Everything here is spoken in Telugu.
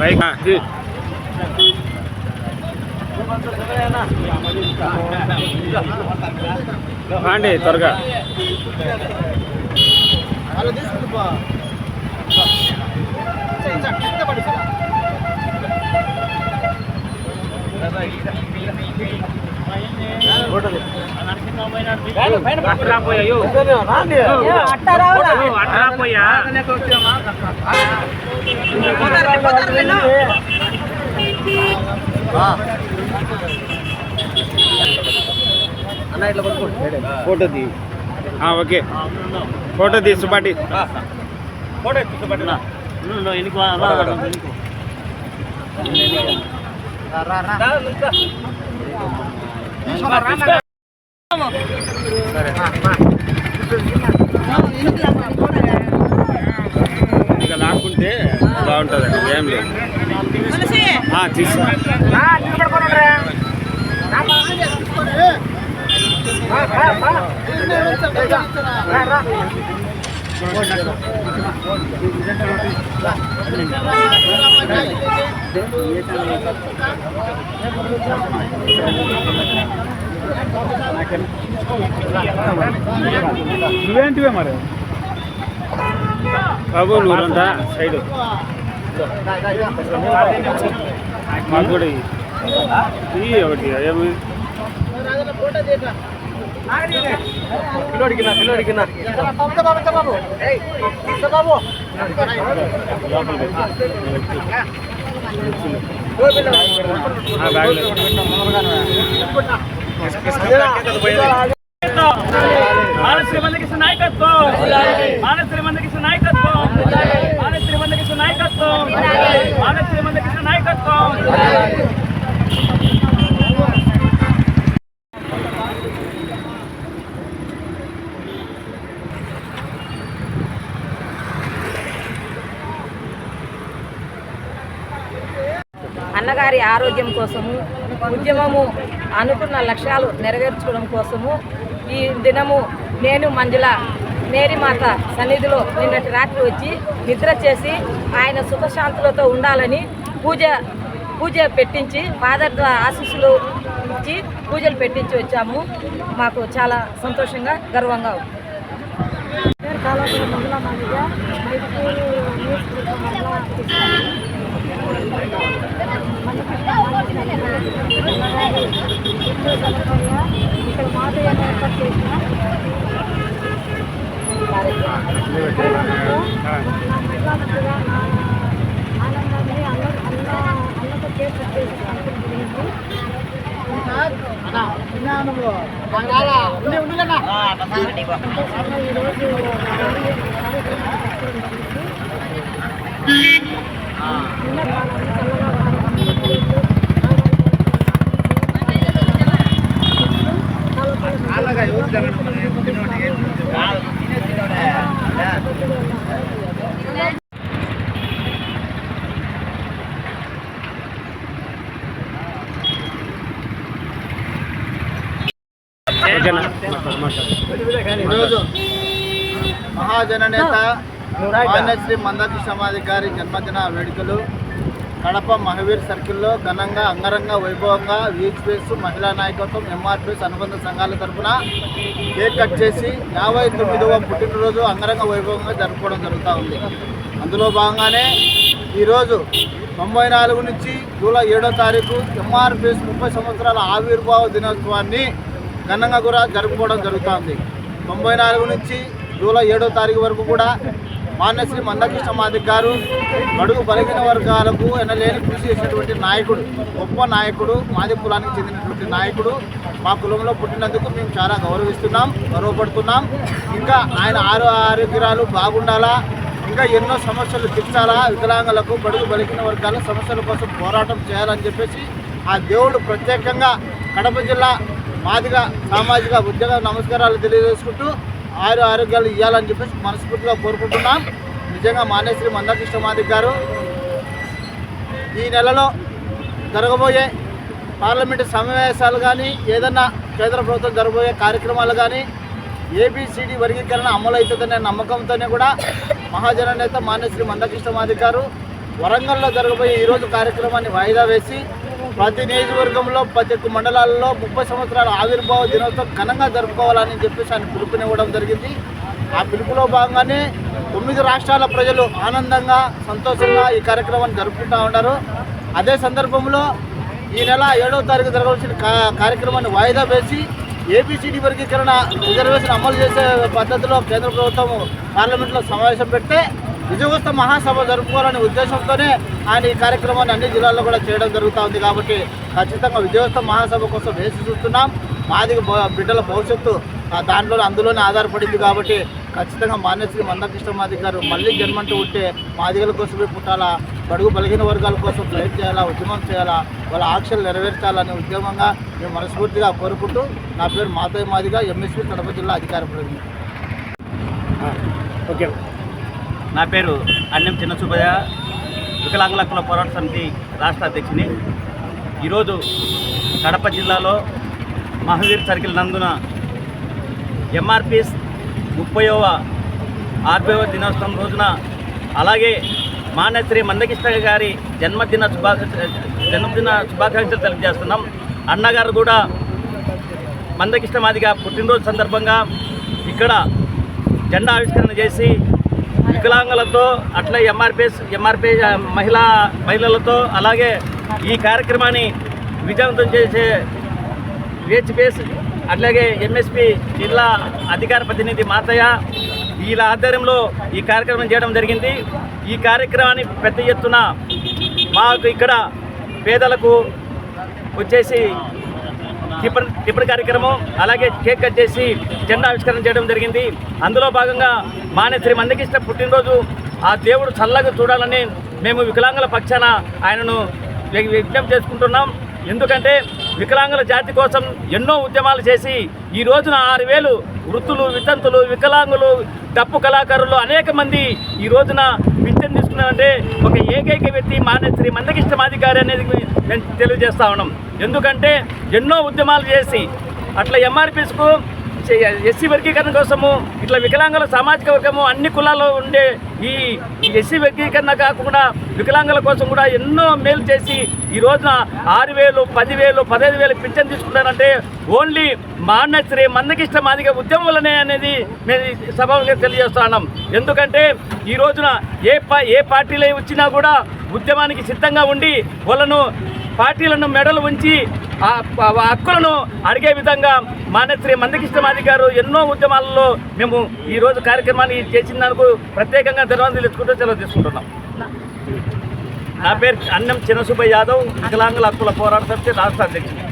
బైక్ రాండి త్వరగా Photo తీ ఓకే. ఫోటో తీ సుబాటి ఫోటో సుబాటి ఎన్నికో ఇంకా లాక్కుంటే బాగుంటుందండి ఏం లేదు ఆ, నువ్వేంటివే మరి? బాబు నూరంతా సైడ్. మాకు కూడా ఇయ్యి. ఇయ్యి ఒకటి ఏమి ఆ, బ్యాగ్లో. మానశ్రీ మందికి నాయకత్వం మానశ్రీ మందికి నాయకత్వం మానశ్రీ మందికి నాయకత్వం మానశ్రీ మందికి నాయకత్వం అన్నగారి ఆరోగ్యం కోసము ఉద్యమము అనుకున్న లక్ష్యాలు నెరవేర్చుకోవడం కోసము ఈ దినము నేను మంజుల మేరీమాత సన్నిధిలో నిన్నటి రాత్రి వచ్చి నిద్ర చేసి ఆయన సుఖశాంతులతో ఉండాలని పూజ పూజ పెట్టించి ఫాదర్ ద్వారా ఆశీస్సులు ఇచ్చి పూజలు పెట్టించి వచ్చాము. మాకు చాలా సంతోషంగా గర్వంగా ఉంది. కాలాపురం ఇక్కడ మాట ఏర్పాటు చేసిన ఆనందాన్ని అన్న అన్న అన్నతో చేసి ఈరోజు ఓకేనా? ఈరోజు మహాజన నేత మాన్యశ్రీ మందాకృష్ణ గారి జన్మదిన వేడుకలు. కడప మహావీర్ సర్కిల్లో ఘనంగా అంగరంగ వైభవంగా వీహెచ్పిఎస్ మహిళా నాయకత్వం ఎంఆర్పీఎస్ అనుబంధ సంఘాల తరఫున కేక్ కట్ చేసి యాభై తొమ్మిదవ పుట్టినరోజు అంగరంగ వైభవంగా జరుపుకోవడం జరుగుతూ ఉంది. అందులో భాగంగానే ఈరోజు తొంభై నాలుగు నుంచి జూలై ఏడో తారీఖు ఎంఆర్పీఎస్ ముప్పై సంవత్సరాల ఆవిర్భావ దినోత్సవాన్ని ఘనంగా కూడా జరుపుకోవడం జరుగుతుంది. తొంభై నాలుగు నుంచి జూలై ఏడో తారీఖు వరకు కూడా మాన్యశ్రీ మందకృష్ణ మాదిక్ గారు బడుగు బలిగిన వర్గాలకు ఎనలేని కృషి చేసినటువంటి నాయకుడు గొప్ప నాయకుడు మాది కులానికి చెందినటువంటి నాయకుడు. మా కులంలో పుట్టినందుకు మేము చాలా గౌరవిస్తున్నాం గౌరవపడుతున్నాం. ఇంకా ఆయన ఆరు ఆరోగ్యాలు బాగుండాలా? ఇంకా ఎన్నో సమస్యలు తీర్చాలా? వికలాంగులకు బడుగు బలికిన వర్గాల సమస్యల కోసం పోరాటం చేయాలని చెప్పేసి ఆ దేవుడు ప్రత్యేకంగా కడప జిల్లా మాదిగా సామాజిక ఉద్యోగ నమస్కారాలు తెలియజేసుకుంటూ ఆరు ఆరోగ్యాలు ఇవ్వాలని చెప్పేసి మనస్ఫూర్తిగా కోరుకుంటున్నాం. నిజంగా మానేశ్వరి మందకృష్ణ మాదిక్ గారు. ఈ నెలలో జరగబోయే పార్లమెంటు సమావేశాలు కానీ ఏదన్నా కేంద్ర ప్రభుత్వం జరగబోయే కార్యక్రమాలు కానీ ఏబిసిడి వర్గీకరణ అమలు అవుతుందనే నమ్మకంతోనే కూడా మహాజన నేత మాన్యశ్రీ మందకృష్ణ గారు వరంగల్లో జరగబోయే ఈరోజు కార్యక్రమాన్ని వాయిదా వేసి ప్రతి నియోజకవర్గంలో ప్రతి ఒక్క మండలాల్లో ముప్పై సంవత్సరాల ఆవిర్భావ దినోత్సవం ఘనంగా జరుపుకోవాలని చెప్పేసి ఆయన పిలుపునివ్వడం జరిగింది. ఆ పిలుపులో భాగంగానే తొమ్మిది రాష్ట్రాల ప్రజలు ఆనందంగా సంతోషంగా ఈ కార్యక్రమాన్ని జరుపుకుంటూ ఉన్నారు. అదే సందర్భంలో ఈ నెల ఏడవ తారీఖు జరగవలసిన కార్యక్రమాన్ని వాయిదా వేసి ఏపీసీడీ వర్గీకరణ రిజర్వేషన్ అమలు చేసే పద్ధతిలో కేంద్ర ప్రభుత్వం పార్లమెంట్లో సమావేశం పెడితే విజయోత్సవ మహాసభ జరుపుకోవాలనే ఉద్దేశంతోనే ఆయన ఈ కార్యక్రమాన్ని అన్ని జిల్లాల్లో కూడా చేయడం జరుగుతూ ఉంది కాబట్టి ఖచ్చితంగా విజయోత్సవ మహాసభ కోసం వేసి చూస్తున్నాం. మాది బిడ్డల భవిష్యత్తు దాంట్లో అందులోనే ఆధారపడింది కాబట్టి ఖచ్చితంగా మాన్యశ్రీ మందకృష్ణ మాది గారు మళ్ళీ జన్మంటూ ఉంటే మాదిగల కోసమే పుట్టాలా బడుగు బలిగిన వర్గాల కోసం ప్రయత్నం చేయాలా ఉద్యమం చేయాలా వాళ్ళ ఆంక్షలు నెరవేర్చాలనే ఉద్యమంగా మేము మనస్ఫూర్తిగా కోరుకుంటూ నా పేరు మాతయ్య మాదిగా ఎంఎస్పీ కడప జిల్లా అధికార ప్రతినిధి. ఓకే. నా పేరు అన్నం చిన్న సుబ్బయ్య వికలాంగుల హక్కుల పోరాట సమితి రాష్ట్ర అధ్యక్షుని. ఈరోజు కడప జిల్లాలో మహావీర్ సర్కిల్ నందున ఎంఆర్పిస్ ముప్పైవ ఆర్బీఓ దినోత్సవం రోజున అలాగే మానశ్రీ మందకిష్ట గారి జన్మదిన శుభాకాంక్ష జన్మదిన శుభాకాంక్షలు తెలియజేస్తున్నాం. అన్నగారు కూడా మందకిష్ట మాదిగా పుట్టినరోజు సందర్భంగా ఇక్కడ జెండా ఆవిష్కరణ చేసి వికలాంగులతో అట్లా ఎంఆర్పిఎస్ ఎంఆర్పి మహిళా మహిళలతో అలాగే ఈ కార్యక్రమాన్ని విజయవంతం చేసే విహెచ్పిఎస్ అట్లాగే ఎంఎస్పి జిల్లా అధికార ప్రతినిధి మాతయ్య వీళ్ళ ఆధ్వర్యంలో ఈ కార్యక్రమం చేయడం జరిగింది. ఈ కార్యక్రమాన్ని పెద్ద ఎత్తున మాకు ఇక్కడ పేదలకు వచ్చేసి టిఫిన్ టిఫిన్ కార్యక్రమం అలాగే కేక్ కట్ చేసి జెండా ఆవిష్కరణ చేయడం జరిగింది. అందులో భాగంగా మానేశ్రీ మందకిష్ట పుట్టినరోజు ఆ దేవుడు చల్లగా చూడాలని మేము వికలాంగుల పక్షాన ఆయనను విజ్ఞప్తి చేసుకుంటున్నాం. ఎందుకంటే వికలాంగుల జాతి కోసం ఎన్నో ఉద్యమాలు చేసి ఈ రోజున ఆరు వేలు వృత్తులు వితంతులు వికలాంగులు డప్పు కళాకారులు అనేక మంది ఈ రోజున పింఛన్ తీసుకున్నారంటే ఒక ఏకైక వ్యక్తి మానేశ్రీ మందకిష్ట మాదిగారి అనేది మేము తెలియజేస్తా ఉన్నాం. ఎందుకంటే ఎన్నో ఉద్యమాలు చేసి అట్లా ఎంఆర్పీస్కు ఎస్సీ వర్గీకరణ కోసము ఇట్లా వికలాంగుల సామాజిక వర్గము అన్ని కులాల్లో ఉండే ఈ ఎస్సీ వర్గీకరణ కాకుండా వికలాంగుల కోసం కూడా ఎన్నో మేలు చేసి ఈ రోజున ఆరు వేలు పదివేలు పదహైదు వేలు పింఛన్ తీసుకుంటారంటే ఓన్లీ మాన్నశ్రీ మందకిష్ట మాదిగ ఉద్యమం వల్లనే అనేది మేము సభగా తెలియజేస్తున్నాం ఎందుకంటే ఈ రోజున ఏ ఏ పార్టీలో వచ్చినా కూడా ఉద్యమానికి సిద్ధంగా ఉండి వాళ్ళను పార్టీలను మెడలు ఉంచి ఆ హక్కులను అడిగే విధంగా మానశ్రీ మందకిష్టమాది గారు ఎన్నో ఉద్యమాలలో మేము ఈరోజు కార్యక్రమాన్ని చేసినందుకు ప్రత్యేకంగా ధన్యవాదాలు తెలుసుకుంటూ సెలవు తీసుకుంటున్నాం. నా పేరు అన్నం చిన్నసుబ్బయ్య యాదవ్ వికలాంగుల హక్కుల పోరాట సమితి రాష్ట్ర అధ్యక్షుడు.